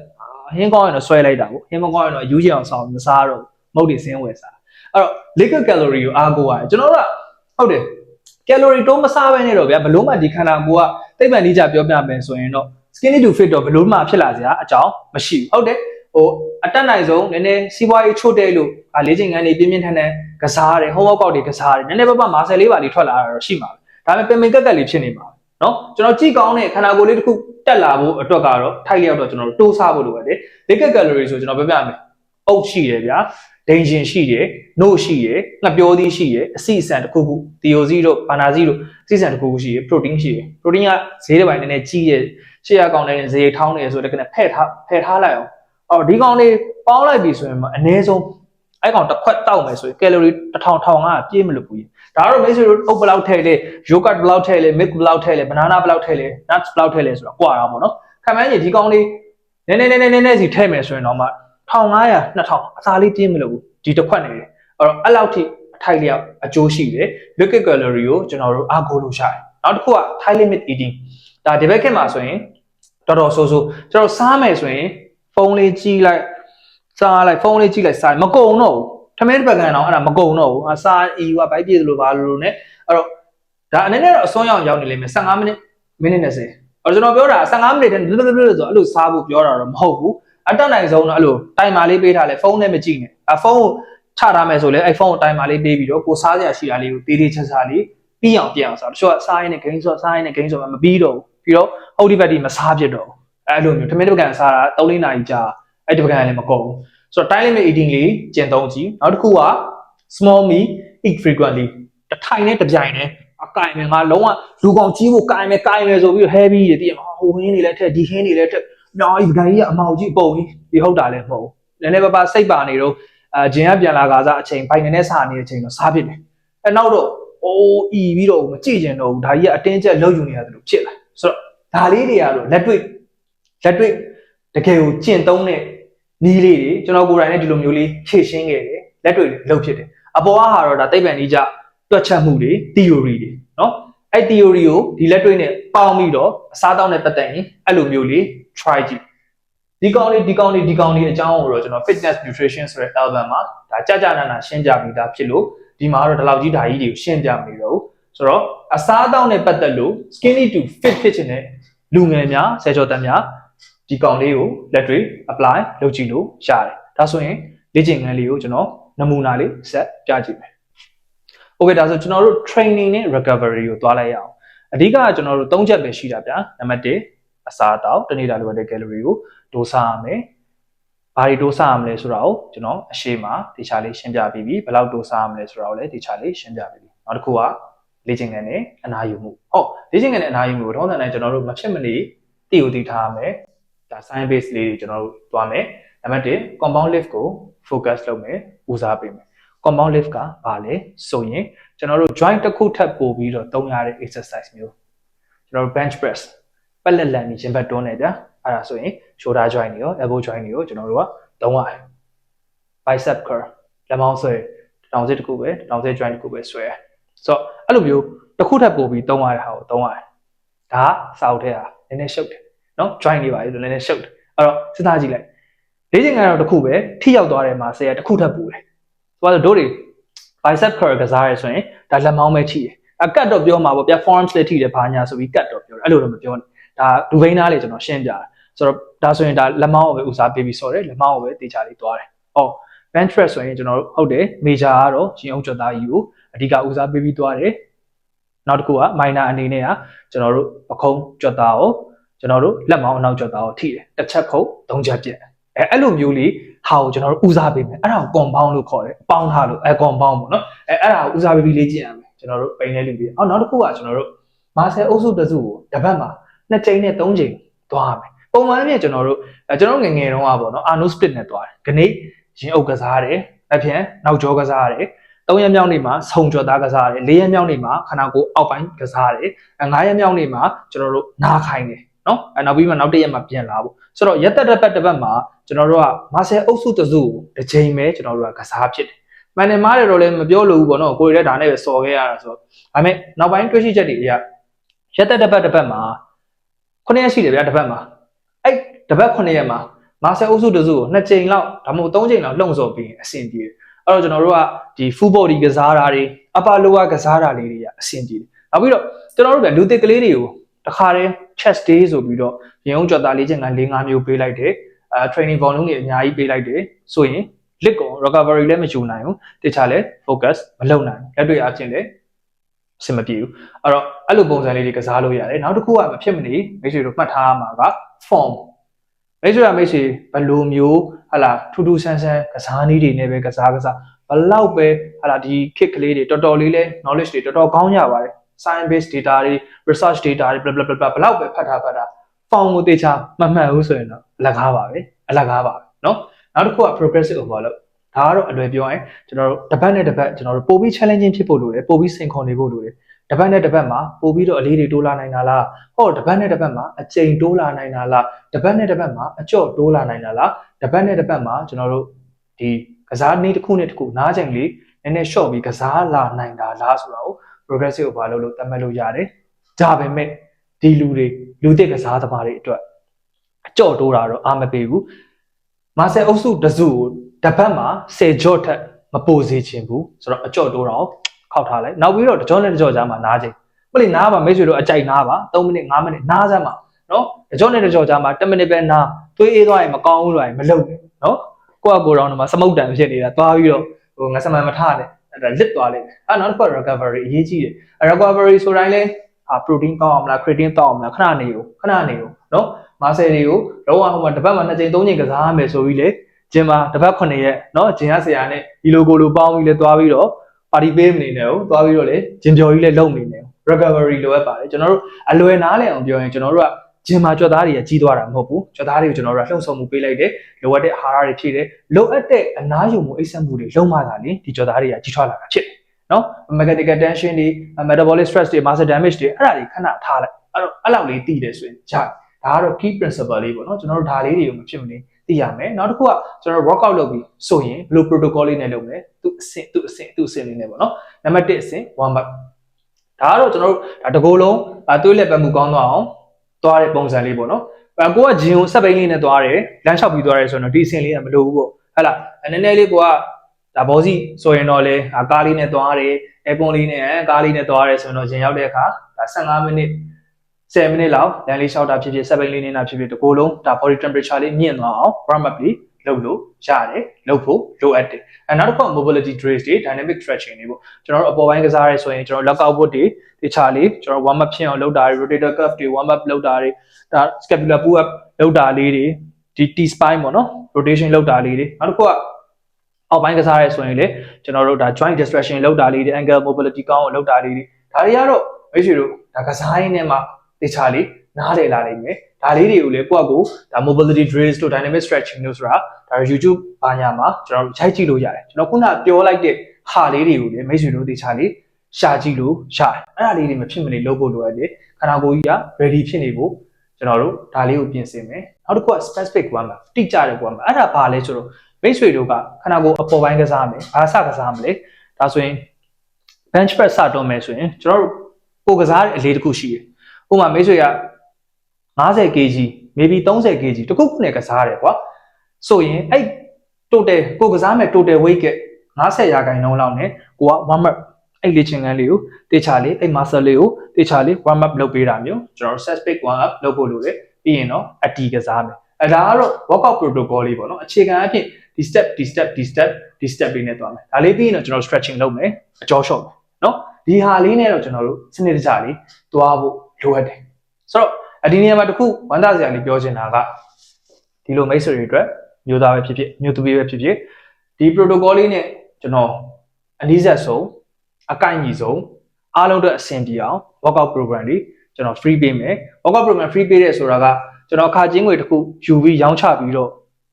ဟင်းကောင်းရင်တော့ဆွဲလိုက်တာပေါ့ဟင်းမကောင်းရင်တော့ယူချင်အောင်ဆောင်မစားတော့မုတ်တွေစင်းဝယ်စားအဲ့တော့ liquid calorie ကိုအားကိုးရတယ်ကျွန်တော်တို့ကဟုတ်တယ် calorie တိုးမစားဘဲနဲ့တော့ဗျာဘလို့မှဒီခန္ဓာကိုယ်ကသိပ္ပံနည်းကြပြောပြမယ်ဆိုရင်တော့ skinny to fit တော့ဘလို့မှဖြစ်လာစရာအကြောင်းမရှိဘူးဟုတ်တယ်ဟိုအတက်နိုင်ဆုံးနည်းနည်းစီးပွားရေးချို့တဲ့လို့ဗာလေးချိန်ငန်းနေပြင်းပြင်းထန်ထန် ကစားတယ် home workout တွေကစားတယ်နည်းနည်းပါးပါးမာဆယ်လေးပါလေးထွက်လာတာတော့ရှိမှာပဲဒါပေမဲ့ပင်ပင်ကက်ကက်လေးဖြစ်နေမှာเนาะကျွန်တော်ကြည့်ကောင်းတဲ့ခန္ဓာကိုယ်လေးတစ်ခုတက်လာဖို့အတွက်ကတော့ထိုက်လျောက်တော့ကျွန်တော်တို့တိုးစားဖို့လိုပါတယ် liquid calorie ဆိုကျွန်တော်ပြောပြမယ်အုပ်ရှိတယ်ဗျာဒိန်ရှင်ရှိတယ်နှုတ်ရှိတယ်ငှက်ပြောသီးရှိတယ်အဆီဆန်တစ်ခုခုတီယိုစီတို့ဘာနာစီတို့အဆီဆန်တစ်ခုခုရှိတယ် protein ရှိတယ် protein ကဈေးတစ်ပိုင်းနည်းနည်းကြီးရဲ့ရှေ့ရကောင်တဲ့ဈေးထောင်းနေဆိုတော့တကယ်ဖဲ့ထားဖဲ့ထားလိုက်အောင်အော်ဒီကောင်လေးပေါင်းလိုက်ပြီဆိုရင်အနည်းဆုံး အဲ့ကောင်တစ်ခွက်တောက်မယ်ဆိုရင် calorie 1000 1500ပြည့်မလို့ဘူးဒါတော့မိတ်ဆွေတို့အုပ်ဘယ်လောက်ထည့်လဲ yogurt ဘယ်လောက်ထည့်လဲ milk ဘယ်လောက်ထည့်လဲ banana ဘယ်လောက်ထည့်လဲ nuts ဘယ်လောက်ထည့်လဲဆိုတော့ကွာတာပေါ့နော်ခံမှန်းကြီးဒီကောင်လေးနည်းနည်းနည်းနည်းနည်းနည်းစီထည့်မယ်ဆိုရင်တော့မှ1500 2000အစားလေးပြည့်မလို့ဘူးဒီတစ်ခွက်နေတယ်အဲ့တော့အဲ့လောက်ထိအထိုက်လျောက်အကျိုးရှိတယ် liquid calorie ကိုကျွန်တော်တို့အားကိုးလို့ရတယ်နောက်တစ်ခုက high limit eating ဒါဒီဘက်ခေတ်မှာဆိုရင်တော်တော်ဆိုးဆိုးကျွန်တော်စားမယ်ဆိုရင်ဖုန်းလေးကြည့်လိုက် စားလိုက်ဖုန်းလေးကြည့်လိုက်စားမကုန်တော့ဘူးထမင်းတစ်ပတ်ကန်တော့အဲ့ဒါမကုန်တော့ဘူးအစားအီကဘိုက်ပြည့်သလိုပါလို့လို့ ਨੇ အဲ့တော့ဒါအနေနဲ့တော့အစွန်းရောက်ရောက်နေလိမ့်မယ်15မိနစ်မိနစ်20အဲ့တော့ကျွန်တော်ပြောတာ15မိနစ်တည်းဘလဘလဘလဆိုအဲ့လိုစားဖို့ပြောတာတော့မဟုတ်ဘူးအတက်နိုင်ဆုံးတော့အဲ့လိုတိုင်မာလေးပေးထားလဲဖုန်းနဲ့မကြည့်နဲ့အဖုန်းကိုချထားမယ်ဆိုလဲအဲ့ဖုန်းကိုတိုင်မာလေးပေးပြီးတော့ကိုစားစရာရှိတာလေးကိုတေးသေးချာချာလေးပြီးအောင်ပြန်အောင်စားတချို့ကစားရင်းနဲ့ဂိမ်းဆော့စားရင်းနဲ့ဂိမ်းဆော့မပြီးတော့ဘူးပြီးတော့ဟုတ်ဒီဘက်ဒီမစားဖြစ်တော့ဘူးအဲ့လိုမျိုးထမင်းတစ်ပကံစားတာ3-4နာရီကြာ အဲ့ဒီပကံလည်းမကုန်ဘူးဆိုတော့ time limit eating လေးကျင့်သုံးကြည့်နောက်တစ်ခုက small me eat frequently တစ်ထိုင်နဲ့တစ်ပြိုင်နဲ့အကင်မယ်ငါလုံးဝလူကောင်ကြီးဖို့ကင်မယ်ကင်မယ်ဆိုပြီး heavy တွေတည်ရမှာဟိုဟင်းတွေလည်းထက်ဒီဟင်းတွေလည်းထက်အများကြီးပကံကြီးကအမောက်ကြီးပုံကြီးဒီဟုတ်တာလည်းမဟုတ်ဘူးနည်းနည်းပါးပါးစိတ်ပါနေတော့အာဂျင်ကပြန်လာကစားအချိန်ဘိုင်နေနဲ့စားနေတဲ့အချိန်တော့စားဖြစ်တယ်အဲနောက်တော့အိုးအီပြီးတော့မကြည့်ကျင်တော့ဘူးဒါကြီးကအတင်းကျပ်လောက်ယူနေရတယ်လို့ဖြစ်လာဆိုတော့ဒါလေးတွေကတော့လက်တွေ့လက်တွေ့တကယ်ကိုကျင့်သုံးတဲ့ နီးလေးတွေကျွန်တော်ကိုယ်တိုင်လည်းဒီလိုမျိုးလေးဖြည့်ရှင်းခဲ့တယ်လက်တွေ့လုပ်ဖြစ်တယ်အပေါ်အားဟာတော့ဒါသိပ္ပံကြီးကြတွက်ချက်မှုတွေ theory တွေเนาะအဲ့ theory ကိုဒီလက်တွေ့နဲ့ပေါင်းပြီးတော့အစားတောင်းနဲ့ပတ်သက်ရင်အဲ့လိုမျိုးလေး try ကြည့်ဒီကောင်းလေးဒီကောင်းလေးဒီကောင်းလေးအကြောင်းကိုတော့ကျွန်တော် fitness nutrition ဆိုတဲ့ album မှာဒါကြကြနာနာရှင်းပြပြီးသားဖြစ်လို့ဒီမှာတော့ဒီလောက်ကြီးဓာကြီးတွေကိုရှင်းပြမနေတော့ဘူးဆိုတော့အစားတောင်းနဲ့ပတ်သက်လို့ skinny to fit ဖြစ်ခြင်းနဲ့လူငယ်များဆယ်ကျော်သက်များ ဒီကောင်လေးကိုလက်တွေ့ apply လုပ်ကြည့်လို့ရတယ်ဒါဆိုရင်လေ့ကျင့်ခန်းလေးကိုကျွန်တော်နမူနာလေးဆက်ပြကြည့်မယ် Okay ဒါဆိုကျွန်တော်တို့ training နဲ့ recovery ကိုသွားလိုက်ရအောင်အဓိကကကျွန်တော်တို့၃ချက်ပဲရှိတာဗျာနံပါတ်1အစားအသောက်တနေ့တာလိုအပ်တဲ့ calorie ကိုဒိုးစားရမယ်ဘာတွေတိုးစားရမလဲဆိုတာကိုကျွန်တော်အရှိမတေချာလေးရှင်းပြပြီးပြီဘယ်လောက်တိုးစားရမလဲဆိုတာကိုလည်းတေချာလေးရှင်းပြပြီးပြီနောက်တစ်ခုကလေ့ကျင့်ခန်းနဲ့အနာယူမှုဟုတ်လေ့ကျင့်ခန်းနဲ့အနာယူမှုကိုထုံးစံတိုင်းကျွန်တော်တို့မဖြစ်မနေတည်ယူတည်ထားရမယ် ဒါ science base လေးတွေကျွန်တော်တို့တွားမယ်နံပါတ်1 compound lift ကို focus လုပ်မယ်ဦးစားပေးမယ် compound lift ကဘာလဲဆိုရင်ကျွန်တော်တို့ joint တစ်ခုထပ်ပို့ပြီးတော့သုံးရတဲ့ exercise မျိုးကျွန်တော်တို့ bench press ပက်လက်လန်ပြီးရင်ဘတ်တွန်းနေကြအဲ့ဒါဆိုရင် shoulder joint တွေရော elbow joint တွေရောကျွန်တော်တို့ကသုံးရတယ် bicep curl လက်မောင်းဆွဲတောင်စစ်တစ်ခုပဲတောင်စစ် joint တစ်ခုပဲဆွဲဆိုတော့အဲ့လိုမျိုးတစ်ခုထပ်ပို့ပြီးသုံးရတဲ့ဟာကိုသုံးရတယ်ဒါစာအုပ်ထဲဟာနည်းနည်းရှုပ်တယ် နော် joint တွေပါလေနည်းနည်းရှုပ်တယ်အဲ့တော့စဉ်းစားကြည့်လိုက်လေ့ကျင့်ခန်းတော့တစ်ခုပဲထိရောက်သွားတယ်မှာဆရာတစ်ခုထပ်ပို့တယ်ဆိုတော့တို့တွေ bicep curl ကစားရဲဆိုရင်ဒါလက်မောင်းပဲထိတယ်အကတ်တော့ပြောမှာပေါ့ platforms လည်းထိတယ်ဘာညာဆိုပြီးကတ်တော့ပြောတယ်အဲ့လိုတော့မပြောနဲ့ဒါဒူဘိန်းသားလေးကျွန်တော်ရှင်းပြတာဆိုတော့ဒါဆိုရင်ဒါလက်မောင်းကိုပဲဦးစားပေးပြီးဆော်တယ်လက်မောင်းကိုပဲတေချာလေးသွားတယ်။အော် bench press ဆိုရင်ကျွန်တော်တို့ဟုတ်တယ် major ကတော့ရှင်အောင်ကျော်သားကြီးကိုအဓိကဦးစားပေးပြီးသွားတယ်။နောက်တစ်ခုက minor အနေနဲ့ကကျွန်တော်တို့ပခုံးကျော်သားကို ကျွန်တော်တို့လက်မောင်းအနောက်ကျော်သားကိုထိတယ်။တစ်ချက်ခုတ်သုံးချက်ပြက်။အဲအဲ့လိုမျိုးလေးဟာကိုကျွန်တော်တို့ဦးစားပေးမယ်။အဲ့ဒါကို compound လို့ခေါ်တယ်။ပေါင်းထားလို့အဲ compound ပေါ့နော်။အဲအဲ့ဒါကိုဦးစားပေးပြီးလေ့ကျင့်ရမယ်။ကျွန်တော်တို့ပိန်နေလူတွေ။အော်နောက်တစ်ခုကကျွန်တော်တို့မာဆယ်အုပ်စုတစ်စုကိုတစ်ပတ်မှာနှစ်ချိန်နဲ့သုံးချိန်သွားရမယ်ပုံမှန်အဖြစ်ကျွန်တော်တို့အဲကျွန်တော်ငယ်ငယ်တုန်းကပေါ့နော်အာနိုစပလစ်နဲ့သွားတယ်ခဏရင်အုပ်ကစားတယ်အပြန်နောက်ကျောကစားတယ်သုံးရက်မြောက်နေ့မှာဆုံကျော်သားကစားတယ်လေးရက်မြောက်နေ့မှာခနာကိုအောက်ပိုင်းကစားတယ်အဲငါးရက်မြောက်နေ့မှာကျွန်တော်တို့နားခိုင်းတယ် နော်အဲနောက်ပြီးမှနောက်တစ်ရက်မှာပြန်လာဖို့ဆိုတော့ရက်သက်တစ်ပတ်တစ်ပတ်မှာကျွန်တော်တို့ကမာဆယ်အုပ်စုတစ်စုကိုတစ်ချိန်ပဲကျွန်တော်တို့ကကစားဖြစ်တယ်မန်နေမားတယ်တော့လည်းမပြောလို့ဘူးပေါ့နော်ကိုရီလည်းဒါနဲ့ပဲစော်ခဲ့ရတာဆိုတော့ဒါပေမဲ့နောက်ပိုင်းတွေးရှိချက်တွေအရရက်သက်တစ်ပတ်တစ်ပတ်မှာခုနှစ်ရက်ရှိတယ်ဗျာတစ်ပတ်မှာအဲ့တစ်ပတ်ခုနှစ်ရက်မှာမာဆယ်အုပ်စုတစ်စုကိုနှစ်ချိန်လောက်ဒါမှမဟုတ်သုံးချိန်လောက်လှုံ့ဆော်ပြီးအဆင်ပြေတယ်အဲ့တော့ကျွန်တော်တို့ကဒီ full body ကစားတာတွေ upper lower ကစားတာလေးတွေကအဆင်ပြေတယ်နောက်ပြီးတော့ကျွန်တော်တို့ကလူသစ်ကလေးတွေကိုတခါတည်း chest day ဆိုပြီးတော့ရင်အောင်ကြော်တာလေးချင်းက၄၅မျိုးပေးလိုက်တယ်အဲ training volume တွေအများကြီးပေးလိုက်တယ်ဆိုရင် lit ကို recovery လည်းမယူနိုင်ဘူးတခြားလည်း focus မလုပ်နိုင်ဘူးလက်တွေအချင်းလည်းအဆင်မပြေဘူးအဲ့တော့အဲ့လိုပုံစံလေးတွေကစားလို့ရတယ်နောက်တစ်ခုကမဖြစ်မနေမိတ်ဆွေတို့မှတ်ထားရမှာက form မိတ်ဆွေကမိတ်ဆွေဘယ်လိုမျိုးဟလာထူးထူးဆန်းဆန်းကစားနည်းတွေနဲ့ပဲကစားကစားဘလောက်ပဲဟလာဒီ kick ကလေးတွေတော်တော်လေးလဲ knowledge တွေတော်တော်ကောင်းကြပါတယ် science based data တွေ research data တွေ blah blah blah ဘလောက်ပဲဖတ်တာဖတ်တာ form ကိုတေချာမမှတ်ဘူးဆိုရင်တော့အလကားပါပဲအလကားပါပဲเนาะနောက်တစ်ခုက progressive overload ဒါကတော့အလွယ်ပြောရင်ကျွန်တော်တို့တစ်ပတ်နဲ့တစ်ပတ်ကျွန်တော်တို့ပို့ပြီး challenging ဖြစ်ဖို့လိုတယ်ပို့ပြီးစိန်ခေါ်နေဖို့လိုတယ်တစ်ပတ်နဲ့တစ်ပတ်မှာပို့ပြီးတော့အလေးတွေတိုးလာနိုင်တာလားဟောတစ်ပတ်နဲ့တစ်ပတ်မှာအချိန်တိုးလာနိုင်တာလားတစ်ပတ်နဲ့တစ်ပတ်မှာအကျော့တိုးလာနိုင်တာလားတစ်ပတ်နဲ့တစ်ပတ်မှာကျွန်တော်တို့ဒီကစားနည်းတစ်ခုနဲ့တစ်ခုနားချိန်လေးနည်းနည်း short ပြီးကစားလာနိုင်တာလားဆိုတာကို progressive overload လို့သတ်မှတ်လို့ရတယ်ဒါပေမဲ့ဒီလူတွေလူသစ်ကစားသမားတွေအတွက်အကျော့တိုးတာတော့အားမပေးဘူးမာဆယ်အုပ်စုတစ်စုကိုတစ်ပတ်မှာ10ကြော့ထက်မပိုစေချင်ဘူးဆိုတော့အကြော့တိုးတော့ခောက်ထားလိုက်နောက်ပြီးတော့တကြောနဲ့တကြောကြားမှာနားချိန်မလို့နားပါမိတ်ဆွေတို့အကြိုက်နားပါ3မိနစ်5မိနစ်နားစမ်းပါနော်တကြောနဲ့တကြောကြားမှာ10မိနစ်ပဲနားသွေးအေးသွားရင်မကောင်းဘူးလို့ရင်မလုပ်နဲ့နော်ကိုယ့်အကိုယ်တော်တော့စမုတ်တန်ဖြစ်နေတာသွားပြီးတော့ဟိုငါစမန်မထနဲ့အဲ့ဒါ လစ်သွားလိမ့်မယ်အဲနောက်တစ်ခုက recovery အရေးကြီးတယ် recovery ဆိုတိုင်းလဲဟာ protein တောင်းအောင်မလား creatine တောင်းအောင်မလားခဏနေဦးခဏနေဦးနော်မာဆယ်တွေကိုတော့ဟိုမှာတစ်ပတ်မှာနှစ်ချိန်သုံးချိန်ကစားရမယ်ဆိုပြီးလေဂျင်မှာတစ်ပတ်9ရက်နော်ဂျင်ရဆရာနဲ့ဒီလိုကိုလိုပေါင်းပြီးလဲသွားပြီးတော့ပါတီပေးမနေနဲ့ဘူးသွားပြီးတော့လေဂျင်ပြော်ကြီးလဲလုံနေနေ recovery လိုအပ်ပါတယ်ကျွန်တော်တို့အလွယ်နားလည်အောင်ပြောရင်ကျွန်တော်တို့က ဂျင်မှာကြွက်သားတွေကကြီးသွားတာမဟုတ်ဘူးကြွက်သားတွေကိုကျွန်တော်တို့ကလှုံ့ဆော်မှုပေးလိုက်တယ်လိုအပ်တဲ့အာဟာရတွေဖြည့်တယ်လိုအပ်တဲ့အနားယူမှုအိပ်စက်မှုတွေလုံးမတာလေဒီကြွက်သားတွေကကြီးထွားလာတာဖြစ်တယ်နော် mechanical tension တွေ metabolic stress တွေ muscle damage တွေအဲ့ဒါတွေခဏထားလိုက်အဲ့တော့အဲ့လောက်လေးတည်တယ်ဆိုရင်ကြာဒါကတော့ key principle လေးပေါ့နော်ကျွန်တော်တို့ဒါလေးတွေကိုမဖြစ်မနေသိရမယ်နောက်တစ်ခုကကျွန်တော် workout လုပ်ပြီးဆိုရင်ဘယ်လို protocol လေးနဲ့လုပ်မလဲသူအဆင့်သူအဆင့်သူအဆင့်လေးနဲ့ပေါ့နော်နံပါတ်1အဆင့် warm up ဒါကတော့ကျွန်တော်တို့ဒါတကိုယ်လုံးအသွေးလက်ပတ်မှုကောင်းသွားအောင် သွားတဲ့ပုံစံလေးပေါ့နော်အဲကိုကဂျင်ကိုဆက်ပိန်လေးနဲ့သွားတယ်လမ်းလျှောက်ပြီးသွားတယ်ဆိုတော့ဒီအဆင့်လေးကမလိုဘူးပေါ့ဟဲ့လားနည်းနည်းလေးကိုကဒါဘောစီဆိုရင်တော့လေကားလေးနဲ့သွားတယ်အဲကွန်လေးနဲ့ကားလေးနဲ့သွားတယ်ဆိုရင်တော့ဂျင်ရောက်တဲ့အခါဒါ15မိနစ်10မိနစ်လောက်လမ်းလေးလျှောက်တာဖြစ်ဖြစ်ဆက်ပိန်လေးနေတာဖြစ်ဖြစ်တကိုယ်လုံးဒါ body temperature လေးမြင့်သွားအောင် warm up လေး လုပ်လို့ရတယ်လုပ်ဖို့လိုအပ်တယ်အဲနောက်တစ်ခုက mobility drills တွေ dynamic stretching တွေပေါ့ကျွန်တော်တို့အပေါ်ပိုင်းကစားရဲဆိုရင်ကျွန်တော် lockout boot တွေတခြားလေးကျွန်တော် warm up ဖြစ်အောင်လုပ်တာတွေ rotator cuff တွေ warm up လုပ်တာတွေဒါ scapular pull up လုပ်တာလေးတွေဒီ T spine ပေါ့နော် rotation လောက်တာလေးတွေနောက်တစ်ခုကအောက်ပိုင်းကစားရဲဆိုရင်လေကျွန်တော်တို့ဒါ joint distraction လောက်တာလေးတွေ angle mobility ကောင်းအောင်လောက်တာလေးတွေဒါတွေကတော့မိတ်ဆွေတို့ဒါကစားရင်းနဲ့မှတေချာလေးနားလည်လာနိုင်မယ် ဒါလေးတွေကိုလေကိုယ့်အကိုဒါ mobility drills တို့ dynamic stretching တို့ဆိုတာဒါ YouTube ဘာညာမှာကျွန်တော်တို့ရိုက်ကြည့်လို့ရတယ်ကျွန်တော်ခုနပြောလိုက်တဲ့ဟာလေးတွေကိုလေမိတ်ဆွေတို့တေချာလေးရှာကြည့်လို့ရတယ်အဲ့ဒါလေးတွေမဖြစ်မနေလုပ်ဖို့လိုရတယ်ခန္ဓာကိုယ်ကြီးက ready ဖြစ်နေဖို့ကျွန်တော်တို့ဒါလေးကိုပြင်ဆင်မယ်နောက်တစ်ခုက specific one မှာတိကျတဲ့ one မှာအဲ့ဒါဘာလဲဆိုတော့မိတ်ဆွေတို့ကခန္ဓာကိုယ်အပေါ်ပိုင်းကစားမယ်ဘာစကစားမလဲဒါဆိုရင် bench press စတော့မယ်ဆိုရင်ကျွန်တော်တို့ကိုယ်ကစားတဲ့အလေးတစ်ခုရှိတယ်ဥပမာမိတ်ဆွေက 50 kg maybe 30 kg တခုခုနဲ့ကစားတယ်ကွာဆိုရင်အဲ့ total ကိုယ်ကစားမဲ့ total weight က90ရာခိုင်နှုန်းလောက်နဲ့ကိုက warm up အဲ့လေ့ကျင့်ခန်းလေးကိုတေချာလေးအဲ့ muscle လေးကိုတေချာလေး warm up လုပ်ပေးတာမျိုးကျွန်တော် set pick warm up လုပ်ဖို့လိုတယ်ပြီးရင်တော့အတီကစားမယ်အဲဒါကတော့ workout protocol လေးပေါ့နော်အခြေခံအဖြစ်ဒီ step ဒီ step ဒီ step ဒီ step လေးနဲ့သွားမယ်ဒါလေးပြီးရင်တော့ကျွန်တော် stretching လုပ်မယ်အကြောလျှော့မယ်နော်ဒီဟာလေးနဲ့တော့ကျွန်တော်တို့စနစ်တကျလေးသွားဖို့လိုအပ်တယ်ဆိုတော့ အဒီနေရာမှာတစ်ခုဝမ်းသာစရာလေးပြောချင်တာကဒီလိုမိတ်ဆွေတွေအတွက်မျိုးသားပဲဖြစ်ဖြစ်မျိုးသမီးပဲဖြစ်ဖြစ်ဒီ protocol လေးနဲ့ကျွန်တော်အနည်းဆက်ဆုံးအကိုက်ညီဆုံးအားလုံးအတွက်အဆင်ပြေအောင် workout program တွေကျွန်တော် free ပေးမယ် workout program free ပေးတဲ့ဆိုတာကကျွန်တော်အခါချင်းငွေတစ်ခုယူပြီးရောင်းချပြီးတော့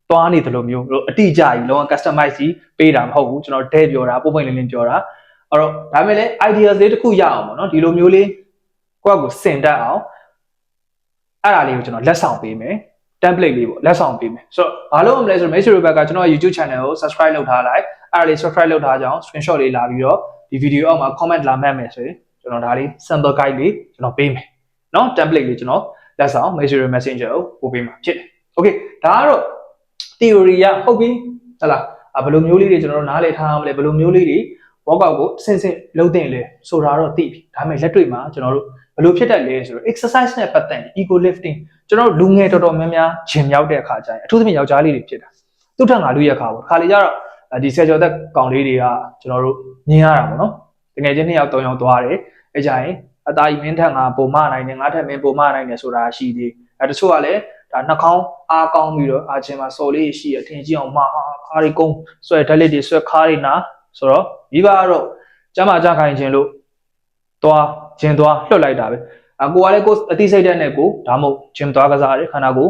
တွားနေတယ်လို့မျိုးအတိအကျကြီးလုံးဝ customize ကြီးပေးတာမဟုတ်ဘူးကျွန်တော်တဲ့ပြောတာပုံပွင့်လင်းလင်းပြောတာအဲ့တော့ဒါပေမဲ့လည်း ideas လေးတစ်ခုရအောင်ပေါ့နော်ဒီလိုမျိုးလေးကိုယ့်အကိုစင်တတ်အောင် အဲ့ဒါလေးကိုကျွန်တော်လက်ဆောင်ပေးမယ် template လေးပေါ့လက်ဆောင်ပေးမယ်ဆိုတော့ဘာလို့မလဲဆိုတော့ Master Robert ကကျွန်တော် YouTube channel ကို subscribe လုပ်ထားလိုက်အဲ့ဒါလေး subscribe လုပ်ထားကြအောင် screenshot လေးလာပြီးတော့ဒီ video အောက်မှာ comment လာမှတ်မယ်ဆိုရင်ကျွန်တော်ဒါလေး sample guide လေးကျွန်တော်ပေးမယ်เนาะ template လေးကျွန်တော်လက်ဆောင် Master Messenger ကိုပို့ပေးမှာဖြစ်တယ် okay ဒါကတော့ theory ရဟုတ်ပြီဟလာဘယ်လိုမျိုးလေးတွေကျွန်တော်တို့နားလည်ထားရမလဲဘယ်လိုမျိုးလေးတွေ workout ကိုအဆင့်ဆင့်လုပ်တင်လဲဆိုတာတော့သိပြီဒါပေမဲ့လက်တွေ့မှာကျွန်တော်တို့ဘယ် လိုဖြစ်တတ်လဲဆိုတော့ exercise နဲ့ပတ်သက်ရင် ego lifting ကျွန်တော်တို့လူငယ်တော်တော်များများဂျင်ရောက်တဲ့အခါကျရင်အထူးသဖြင့်ယောက်ျားလေးတွေဖြစ်တာသူ့ထက်ငါလူရက်ခါပေါ့ခါလေကျတော့ဒီဆယ်ကျော်သက်ကောင်လေးတွေကကျွန်တော်တို့မြင်ရတာပေါ့နော်တကယ်ချင်းနှစ်ယောက်သုံးယောက်သွားတယ်အဲကြရင်အသားကြီးမင်းထက်ငါပုံမနိုင်တယ်ငါထက်မင်းပုံမနိုင်တယ်ဆိုတာရှိသေးအဲတချို့ကလည်းဒါနှာခေါင်းအားကောင်းပြီးတော့အာချင်းမှာစော်လေးရှိရအထင်ကြီးအောင်မခါးရီကုန်းဆွဲဓာတ်လက်တွေဆွဲခါးရီနာဆိုတော့မိဘကတော့ကျမကြခိုင်ခြင်းလို့ သွားဂျင်သွားလွှတ်လိုက်တာပဲအကိုကလည်းကိုအသိစိတ်တဲ့နဲ့ကိုဒါမှမဟုတ်ဂျင်သွားကစားတယ်ခန္ဓာကို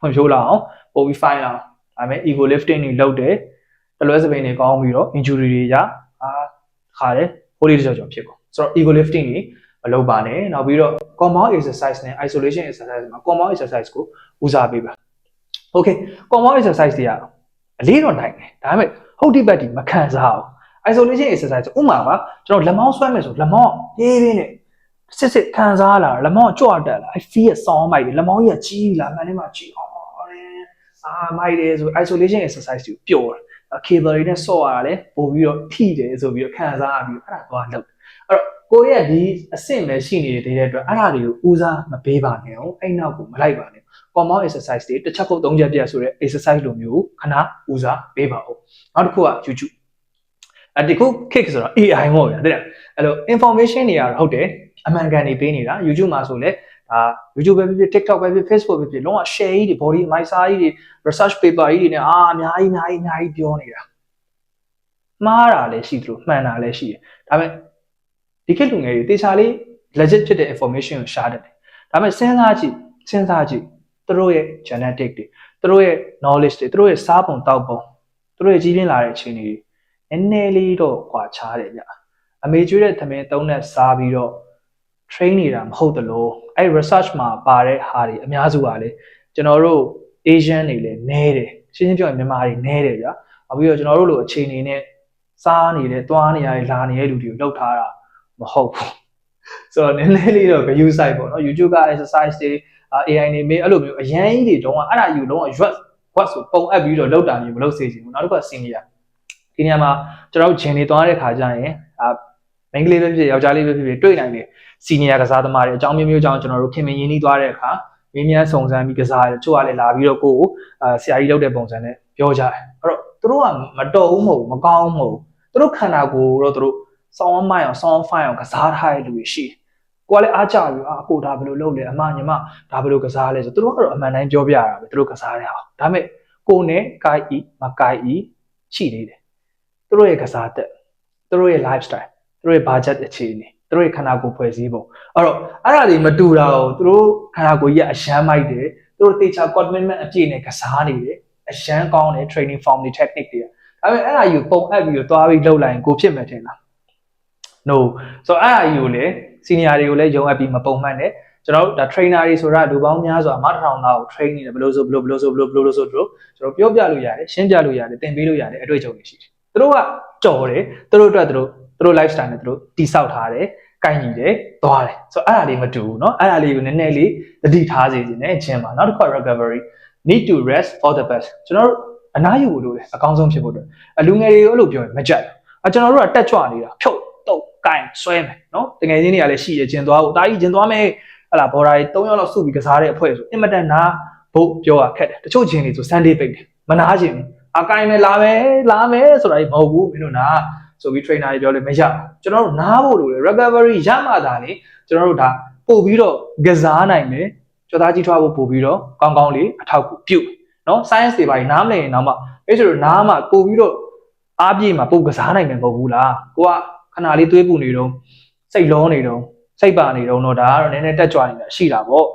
ဖွံ့ဖြိုးလာအောင်ပို့ပြီး fine လာအောင်ဒါပေမဲ့ ego lifting တွေလုပ်တယ်တလွဲစပိန်တွေကောင်းပြီးတော့ injury တွေရအာခါတယ်ဟိုလေးတစ်ကြောင်ကြောင်ဖြစ်ကုန်ဆိုတော့ ego lifting တွေမလုပ်ပါနဲ့နောက်ပြီးတော့ compound exercise နဲ့ isolation exercise မှာ compound exercise ကိုဦးစားပေးပါ okay compound exercise တွေကအလေးတော့နိုင်တယ်ဒါပေမဲ့ဟုတ်တိပတ်တိမခံစားအောင် isolation exercise ဥမာပါကျွန်တော်လက်မောင်းဆွဲမယ်ဆိုလက်မောင်းရေးရင်းနဲ့စစ်စစ်ခံစားလာလက်မောင်းကြွတက်လာ I feel it sound မိုက်တယ်လက်မောင်းကြီးကကြီးလာမှန်တယ်မှာကြီးအော်တယ်အာမိုက်တယ်ဆို isolation exercise ကိုပျော်တယ် cable တွေနဲ့ဆော့ရတာလဲပို့ပြီးတော့ထိတယ်ဆိုပြီးတော့ခံစားရပြီးအဲ့ဒါသွားလုပ်အဲ့တော့ကိုရဲ့ဒီအဆင့်ပဲရှိနေတဲ့အတွက်အဲ့ဒါတွေကိုဦးစားမပေးပါနဲ့ဟုတ်အဲ့နောက်ကိုမလိုက်ပါနဲ့ compound exercise တွေတစ်ချက်ခုတ်သုံးချက်ပြတ်ဆိုတဲ့ exercise လိုမျိုးခဏဦးစားပေးပါဦးနောက်တစ်ခုက YouTube အဒီခု kick ဆိုတော့ AI မဟုတ်ဗျာတဲ့အဲ့လို information တွေကတော့ဟုတ်တယ်အမှန်ကန်နေပေးနေတာ YouTube မှာဆိုလဲဒါ YouTube ပဲဖြစ်ဖြစ် TikTok ပဲဖြစ် Facebook ပဲဖြစ်လုံးဝ share ကြီးတွေ body အမိုက်စားကြီးတွေ research paper ကြီးတွေနဲ့အာအများကြီးအများကြီးအများကြီးပြောနေတာမှားတာလည်းရှိသလိုမှန်တာလည်းရှိတယ်ဒါပေမဲ့ဒီခေတ်လူငယ်တွေတေချာလေး legit ဖြစ်တဲ့ information ကိုရှားတတ်တယ်ဒါပေမဲ့စဉ်းစားကြည့်စဉ်းစားကြည့်သူတို့ရဲ့ genetic တွေသူတို့ရဲ့ knowledge တွေသူတို့ရဲ့စားပုံတောက်ပုံသူတို့ရဲ့ကြီးပြင်းလာတဲ့အခြေအနေတွေ နည်းနည်းလေးတော့ကွာခြားတယ်ဗျအမေကျွေးတဲ့သမင်းသုံးနဲ့စားပြီးတော့ train နေတာမဟုတ်တလို့အဲ့ research မှာပါတဲ့ဟာတွေအများစုကလေကျွန်တော်တို့ Asian တွေလည်းနဲတယ်ရှင်းရှင်းပြောရင်မြန်မာတွေနဲတယ်ဗျာနောက်ပြီးတော့ကျွန်တော်တို့လိုအခြေအနေနဲ့စားနေတဲ့တွားနေရလာနေတဲ့လူတွေကိုလောက်ထားတာမဟုတ်ဘူးဆိုတော့နည်းနည်းလေးတော့ view site ပေါ့နော် YouTube က exercise တွေ AI နေမေးအဲ့လိုမျိုးအရန်ကြီးတွေတုံးကအဲ့ဒါယူလုံးဝ what what ဆိုပုံအပ်ပြီးတော့လောက်တာမျိုးမလုပ်စေချင်ဘူးနောက်တစ်ခါ senior ဒီနေရာမှာကျွန်တော်တို့ဂျင်နေသွားတဲ့ခါကျရင်အာမိန်းကလေးပဲဖြစ်ယောက်ျားလေးပဲဖြစ်ဖြစ်တွေ့နိုင်တယ်စီနီယာကစားသမားတွေအကြောင်းမျိုးမျိုးကြောင့်ကျွန်တော်တို့ခင်မင်းရင်းနှီးသွားတဲ့အခါမင်းများစုံစမ်းပြီးကစားတယ်ချို့ကလည်းလာပြီးတော့ကိုကိုအာဆရာကြီးလုပ်တဲ့ပုံစံနဲ့ပြောကြတယ်အဲ့တော့သူတို့ကမတော်ဘူးမဟုတ်မကောင်းဘူးမဟုတ်သူတို့ခန္ဓာကိုယ်တော့သူတို့စောင်းမိုင်းအောင်စောင်းဖိုင်အောင်ကစားထားတဲ့လူတွေရှိတယ်ကိုကလည်းအားကြပြီးအာအကိုဒါဘယ်လိုလုပ်လဲအမညီမဒါဘယ်လိုကစားလဲဆိုသူတို့ကတော့အမှန်တိုင်းပြောပြရတာပဲသူတို့ကစားရအောင်ဒါပေမဲ့ကိုနဲ့ကိုက်ဤမကိုက်ဤရှိနေတယ် သူတို့ရဲ့ကစားတက်သူတို့ရဲ့ lifestyle သူတို့ရဲ့ budget အခြေအနေသူတို့ရဲ့ခန္ဓာကိုယ်ဖွဲ့စည်းပုံအဲ့တော့အဲ့ဒါတွေမတူတာကိုသူတို့ခန္ဓာကိုယ်ကြီးကအရှမ်းမိုက်တယ်သူတို့တေချာ commitment အပြည့်နဲ့ကစားနေတယ်အရှမ်းကောင်းတယ် training form တွေ technique တွေကဒါပေမဲ့အဲ့ဒါယူပုံအပ်ပြီးတော့သွားပြီးလှုပ်လိုက်ရင်ကိုဖြစ်မယ်ထင်လား no ဆိုတော့အဲ့အယူကိုလည်း senior တွေကိုလည်းယုံအပ်ပြီးမပုံမှန်နဲ့ကျွန်တော်တို့ဒါ trainer တွေဆိုတာလူပေါင်းများစွာမတစ်ထောင်သားကို train နေတယ်ဘယ်လိုဆိုဘယ်လိုဘယ်လိုဆိုဘယ်လိုဘယ်လိုဆိုတို့ကျွန်တော်ပြောပြလို့ရတယ်ရှင်းပြလို့ရတယ်သင်ပေးလို့ရတယ်အတွေ့အကြုံတွေရှိတယ် သူတို့ကကြော်တယ်သူတို့အတွက်သူတို့သူတို့ lifestyle နဲ့သူတို့တိဆောက်ထားတယ်ကိုင်ညီတယ်သွားတယ်ဆိုတော့အဲ့ဒါလေးမတူဘူးเนาะအဲ့ဒါလေးကိုနည်းနည်းလေးသတိထားစေခြင်းနဲ့ခြင်းပါနောက်တစ်ခါ recovery need to rest for the best ကျွန်တော်တို့အနားယူလို့လေအကောင်းဆုံးဖြစ်ဖို့အတွက်အလူငယ်တွေကိုအဲ့လိုပြောရင်မကြိုက်ဘူးအကျွန်တော်တို့ကတက်ကြွနေတာဖြုတ်တုတ်ကိုင်ဆွဲမယ်နော်တကယ်ချင်းတွေကလည်းရှိရကျင်သွားဖို့တာကြီးကျင်သွားမယ်ဟလာဘော်ဒါကြီး၃ယောက်လောက်စုပြီးကစားတဲ့အဖွဲ့ဆိုအင်မတန်နာဖို့ပြောရခက်တယ်တချို့ချင်းတွေဆို Sunday ပိတ်တယ်မနာချင်ဘူး အကိုင်မယ်လာမယ်လာမယ်ဆိုတာကြီးမဟုတ်ဘူးမင်းတို့နာဆိုပြီး trainer တွေပြောလို့မရဘူးကျွန်တော်တို့နားဖို့လိုတယ် recovery ရမှသာလေကျွန်တော်တို့ဒါပို့ပြီးတော့ကစားနိုင်မယ်ကြောသားကြီးထွားဖို့ပို့ပြီးတော့ကောင်းကောင်းလေးအထောက်အကူပြုနော် science တွေပါရင်နားမလည်ရင်တော့မှအဲ့ဆိုတော့နားမှာပို့ပြီးတော့အားပြေမှာပို့ကစားနိုင်မယ်မဟုတ်ဘူးလားကိုကခဏလေးသွေးပူနေတော့စိတ်လောနေတော့စိတ်ပါနေတော့တော့ဒါကတော့နည်းနည်းတက်ကြွနေတာရှိတာပေါ့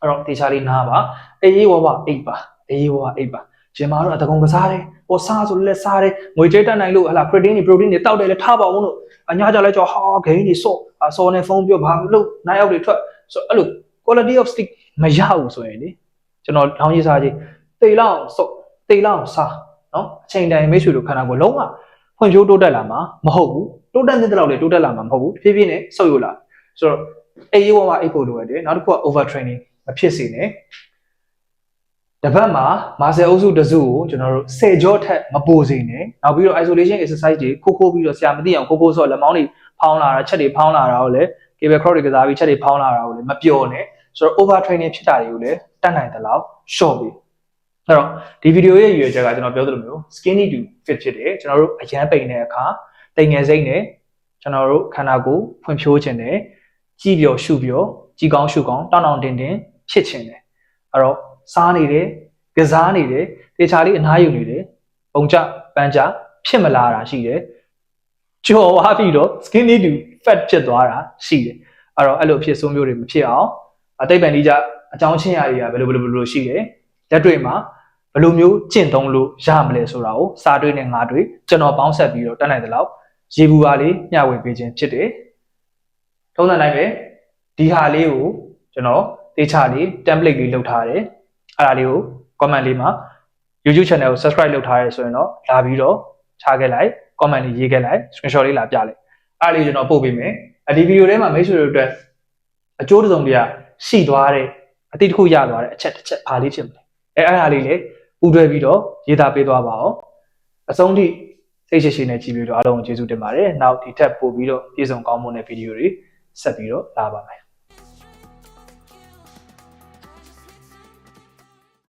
အဲ့တော့တေချာလေးနားပါအေးဝဝအိပ်ပါအေးဝဝအိပ်ပါ ဂျင်မာတော့အတကုံကစားတယ်ဟိုစားဆိုလည်းစားတယ်ငွေကြေးတက်နိုင်လို့ဟလာ protein တွေ protein တွေတောက်တယ်လည်းထားပါအောင်လို့အညာကြလဲကြောဟာဂိမ်းတွေစော့အစောနဲ့ဖုန်းပြောဘာလို့နိုင်ရောက်တွေထွက်ဆိုအဲ့လို quality of stick မရဘူးဆိုရင်လေကျွန်တော်လောင်းရေးစားကြီးတေလောက်စော့တေလောက်စားနော်အချိန်တိုင်းမိတ်ဆွေတို့ခန္ဓာကိုယ်လုံးဝဖွံ့ဖြိုးတိုးတက်လာမှာမဟုတ်ဘူးတိုးတက်တဲ့လောက်လေတိုးတက်လာမှာမဟုတ်ဘူးဖြည်းဖြည်းနဲ့ဆုပ်ယုတ်လာဆိုတော့အေးဝဝအိပ်ဖို့လိုရတယ်နောက်တစ်ခုက over training မဖြစ်စေနဲ့ တပတ်မှာမာဆယ်အုပ်စုတစ်စုကိုကျွန်တော်တို့10ကြောထက်မပိုစေနဲ့နောက်ပြီးတော့ isolation exercise တွေခိုးခိုးပြီးတော့ဆရာမသိအောင်ခိုးခိုးဆော့လက်မောင်းတွေဖောင်းလာတာချက်တွေဖောင်းလာတာကိုလည်း cable cross တွေကစားပြီးချက်တွေဖောင်းလာတာကိုလည်းမပျော်နဲ့ဆိုတော့ over training ဖြစ်တာတွေကိုလည်းတတ်နိုင်သလောက် short ပြီးအဲ့တော့ဒီဗီဒီယိုရဲ့ရည်ရွယ်ချက်ကကျွန်တော်ပြောသလိုမျိုး skinny to fit ဖြစ်တယ်ကျွန်တော်တို့အရန်ပိန်တဲ့အခါတိမ်ငယ်စိမ့်နဲ့ကျွန်တော်တို့ခန္ဓာကိုယ်ဖွံ့ဖြိုးခြင်းနဲ့ကြည်ပြောရှုပြောကြည်ကောင်းရှုကောင်းတောင်းတောင်းတင်းတင်းဖြစ်ခြင်းတယ်အဲ့တော့ စားနေတယ်ကစားနေတယ်တေချာလေးအနားယူနေတယ်ပုံကြပန်းကြဖြစ်မလာတာရှိတယ်ကြော်သွားပြီးတော့ skinny to fat ဖြစ်သွားတာရှိတယ်အဲ့တော့အဲ့လိုဖြစ်ဆိုးမျိုးတွေမဖြစ်အောင်အတိတ်ပံလေးကြအကြောင်းချင်းရာတွေကဘယ်လိုဘယ်လိုဘယ်လိုရှိတယ်လက်တွေ့မှာဘယ်လိုမျိုးကျင့်သုံးလို့ရမလဲဆိုတာကိုစာတွေးနဲ့ငါတွေကျွန်တော်ပေါင်းဆက်ပြီးတော့တက်နိုင်သလောက်ရေဘူးပါလေးမျှဝေပေးခြင်းဖြစ်တယ်ထုံးစံတိုင်းပဲဒီဟာလေးကိုကျွန်တော်တေချာလေး template လေးလုပ်ထားတယ် အဲ့ဒါလေးကို comment လေးမှာ YouTube channel ကို subscribe လုပ်ထားရဲဆိုရင်တော့လာပြီးတော့ချခဲ့လိုက် comment လေးရေးခဲ့လိုက် screenshot လေးလာပြလိုက်အဲ့ဒါလေးကျွန်တော်ပို့ပေးမယ်အဒီဗီဒီယိုထဲမှာမိတ်ဆွေတို့အတွက်အကျိုးတစ်စုံတည်းရှိသွားတဲ့အတိတ်တစ်ခုရသွားတဲ့အချက်တစ်ချက်ဘာလေးဖြစ်မလဲအဲအဲ့ဒါလေးလေပူတွဲပြီးတော့ရေးသားပေးသွားပါအောင်အဆုံးထိစိတ်ရှိရှိနဲ့ကြည့်ပြီးတော့အားလုံးကိုကျေးဇူးတင်ပါတယ်နောက်ဒီထက်ပို့ပြီးတော့ပြည့်စုံကောင်းမွန်တဲ့ဗီဒီယိုတွေဆက်ပြီးတော့လာပါမယ်